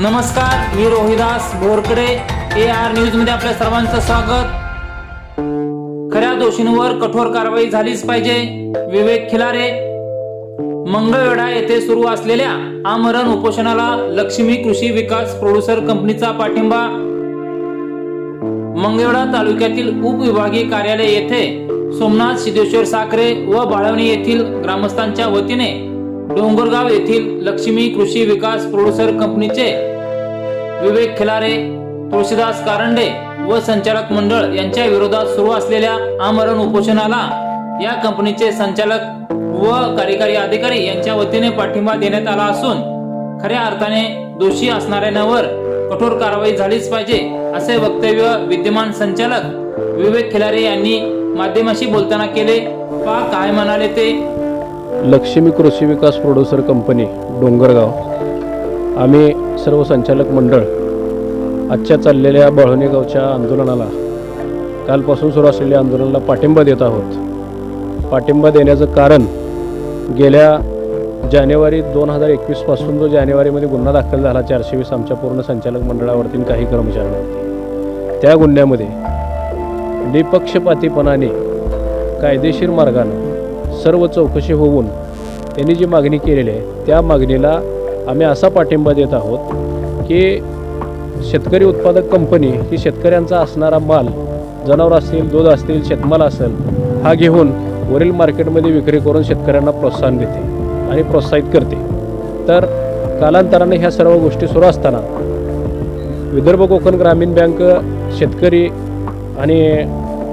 नमस्कार मी Rohidas Borkade A R न्यूजमध्ये आपल्या सर्वांचं स्वागत. खऱ्या दोषींवर कठोर कारवाई झालीच पाहिजे. विवेक खिलारे मंगळवेढा येथे सुरू असलेल्या आमरण उपोषणाला लक्ष्मी कृषी विकास प्रोड्युसर कंपनीचा पाठिंबा. मंगळवेढा तालुक्यातील उपविभागीय कार्यालय येथे सोमनाथ सिद्धेश्वर साखरे व बाळवणी येथील ग्रामस्थांच्या वतीने डोंगरगाव येथील लक्ष्मी कृषी विकास प्रोड्युसर कंपनीचे विवेक खिलारे तुळशीदास कारंडे व संचालक मंडळ यांच्या विरोधात सुरू असलेल्या आमरण उपोषणाला या कंपनीचे संचालक व कार्यकारी अधिकारी यांच्या वतीने पाठिंबा देण्यात आला असून खऱ्या अर्थाने दोषी असणाऱ्यांवर कठोर कारवाई झालीच पाहिजे असे वक्तव्य विद्यमान संचालक विवेक खिलारे यांनी माध्यमाशी बोलताना केले. पा. काय म्हणाले ते लक्ष्मी कृषी विकास प्रोड्युसर कंपनी डोंगरगाव. आम्ही सर्व संचालक मंडळ आजच्या चाललेल्या बळवणी गावच्या आंदोलनाला कालपासून सुरू असलेल्या आंदोलनाला पाठिंबा देत आहोत. पाठिंबा देण्याचं कारण गेल्या जानेवारी दोन हजार एकवीसपासून जो जानेवारीमध्ये गुन्हा दाखल झाला चारशे वीस आमच्या पूर्ण संचालक मंडळावरती काही कर्मचाऱ्यांवरती. त्या गुन्ह्यामध्ये निपक्षपातीपणाने कायदेशीर मार्गानं सर्व चौकशी होऊन त्यांनी जी मागणी केलेली आहे त्या मागणीला आम्ही असा पाठिंबा देत आहोत की शेतकरी उत्पादक कंपनी ही शेतकऱ्यांचा असणारा माल जनावर असतील दूध असतील शेतमाल असेल हा घेऊन वरील मार्केटमध्ये विक्री करून शेतकऱ्यांना प्रोत्साहन देते आणि प्रोत्साहित करते. तर कालांतराने ह्या सर्व गोष्टी सुरू असताना विदर्भ कोकण ग्रामीण बँक शेतकरी आणि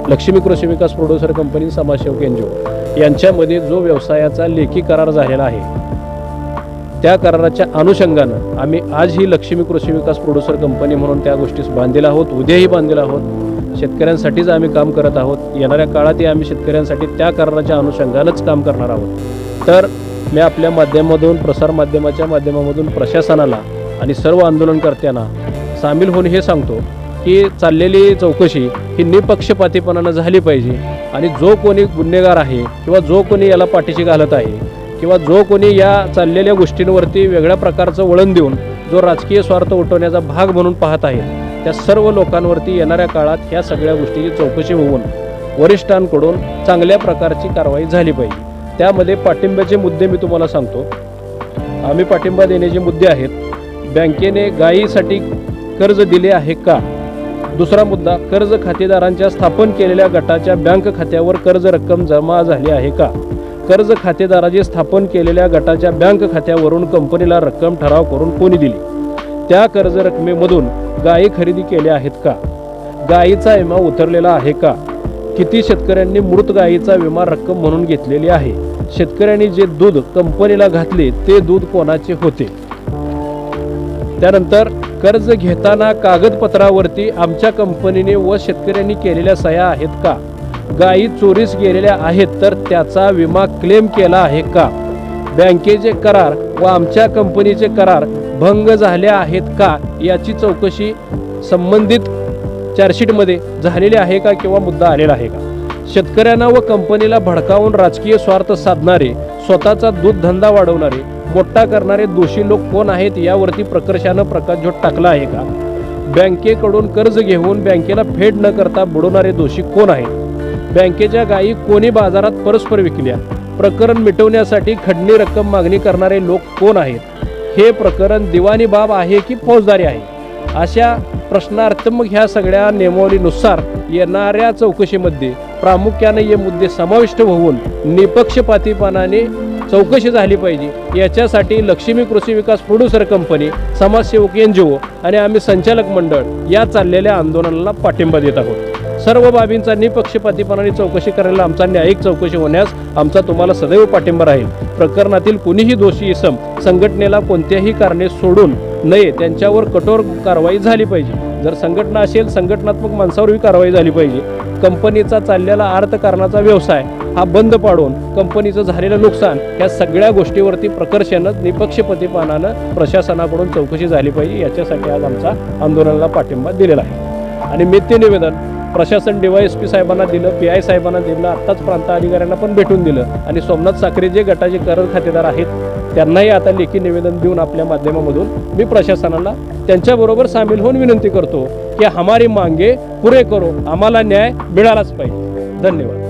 लक्ष्मी कृषी विकास प्रोड्युसर कंपनी समाजसेवक एन जी ओ यांच्यामध्ये जो व्यवसायाचा लेखी करार झालेला आहे त्या कराराच्या अनुषंगानं आम्ही आज ही लक्ष्मी कृषी विकास प्रोड्युसर कंपनी म्हणून त्या गोष्टीस बांधलेला आहोत उद्याही बांधलेला आहोत. शेतकऱ्यांसाठीच आम्ही काम करत आहोत. येणाऱ्या काळातही आम्ही शेतकऱ्यांसाठी त्या कराराच्या अनुषंगानंच काम करणार आहोत. तर मी आपल्या माध्यमातून प्रसारमाध्यमाच्या माध्यमामधून प्रशासनाला आणि सर्व आंदोलनकर्त्यांना सामील होऊन हे सांगतो की चाललेली चौकशी ही निपक्षपातीपणानं झाली पाहिजे. आणि जो कोणी गुन्हेगार आहे किंवा जो कोणी याला पाठीशी घालत आहे किंवा जो कोणी या चाललेल्या गोष्टींवरती वेगळ्या प्रकारचं वळण देऊन जो राजकीय स्वार्थ उठवण्याचा भाग म्हणून पाहत आहे त्या सर्व लोकांवरती येणाऱ्या काळात ह्या सगळ्या गोष्टीची चौकशी होऊन वरिष्ठांकडून चांगल्या प्रकारची कारवाई झाली पाहिजे. त्यामध्ये पाठिंब्याचे मुद्दे मी तुम्हाला सांगतो. आम्ही पाठिंबा देण्याचे मुद्दे आहेत. बँकेने गायीसाठी कर्ज दिले आहे का? दुसरा मुद्दा कर्ज खातेदारांच्या स्थापन केलेल्या गटाच्या बँक खात्यावर कर्ज रक्कम जमा झाली आहे का? कर्ज खातेदाराचे स्थापन केलेल्या गटाच्या बँक खात्यावरून कंपनीला रक्कम ठराव करून कोणी दिली? त्या कर्ज रकमेमधून गायी खरेदी केल्या आहेत का? गायीचा विमा उतरलेला आहे का? किती शेतकऱ्यांनी मृत गायीचा विमा रक्कम म्हणून घेतलेली आहे? शेतकऱ्यांनी जे दूध कंपनीला घातले ते दूध कोणाचे होते? त्यानंतर कर्ज घेताना कागदपत्रावरती आमच्या कंपनीने व शेतकऱ्यांनी केलेल्या सह्या आहेत का? गायी चोरीस गेलेल्या आहेत तर त्याचा विमा क्लेम केला आहे का? बँकेचे करार व आमच्या कंपनीचे करार भंग झाले आहेत का? याची चौकशी संबंधित चार्जशीटमध्ये झालेली आहे का किंवा मुद्दा आलेला आहे का? शेतकऱ्यांना व कंपनीला भडकावून राजकीय स्वार्थ साधणारे स्वतःचा दूध धंदा वाढवणारे गोट्टा करणारे दोषी लोक कोण आहेत यावरती प्रकर्षानं प्रकाशझोत टाकला आहे का? बँकेकडून कर्ज घेऊन बँकेला फेड न करता बुडवणारे दोषी कोण आहेत? बँकेच्या गायी कोणी बाजारात परस्पर विकल्या? प्रकरण मिटवण्यासाठी खंडणी रक्कम मागणी करणारे लोक कोण आहेत? हे प्रकरण दिवाणी बाब आहे की फौजदारी आहे? अशा प्रश्नार्थमक ह्या सगळ्या नियमावलीनुसार येणाऱ्या चौकशीमध्ये प्रामुख्याने हे मुद्दे समाविष्ट होऊन निपक्षपातीपणाने चौकशी झाली पाहिजे. याच्यासाठी लक्ष्मी कृषी विकास प्रोड्युसर कंपनी समाजसेवक एन जी ओ आणि आम्ही संचालक मंडळ या चाललेल्या आंदोलनाला पाठिंबा देत आहोत. सर्व बाबींचा निपक्षपातीपणाने चौकशी करायला आमचा न्यायिक चौकशी होण्यास आमचा तुम्हाला सदैव पाठिंबा राहील. प्रकरणातील कुणीही दोषी इसम संघटनेला कोणत्याही कारणे सोडून नये त्यांच्यावर कठोर कारवाई झाली पाहिजे. जर संघटना असेल संघटनात्मक माणसावरही कारवाई झाली पाहिजे. कंपनीचा चाललेला अर्थकारणाचा व्यवसाय हा बंद पाडून कंपनीचं झालेलं नुकसान या सगळ्या गोष्टीवरती प्रकर्षानं निपक्षपतीपणानं प्रशासनाकडून चौकशी झाली पाहिजे. याच्यासाठी आज आमचा आंदोलनाला पाठिंबा दिलेला आहे. आणि मी ते निवेदन प्रशासन डीवायएसपी साहेबांना दिलं पी आय साहेबांना दिलं आत्ताच प्रांत अधिकाऱ्यांना पण भेटून दिलं. आणि सोमनाथ साखरे जे गटाचे कर खातेदार आहेत त्यांनाही आता लेखी निवेदन देऊन आपल्या माध्यमामधून मी प्रशासनाला त्यांच्याबरोबर सामील होऊन विनंती करतो की हमारी मांगे पुरे करो आम्हाला न्याय मिळालाच पाहिजे. धन्यवाद.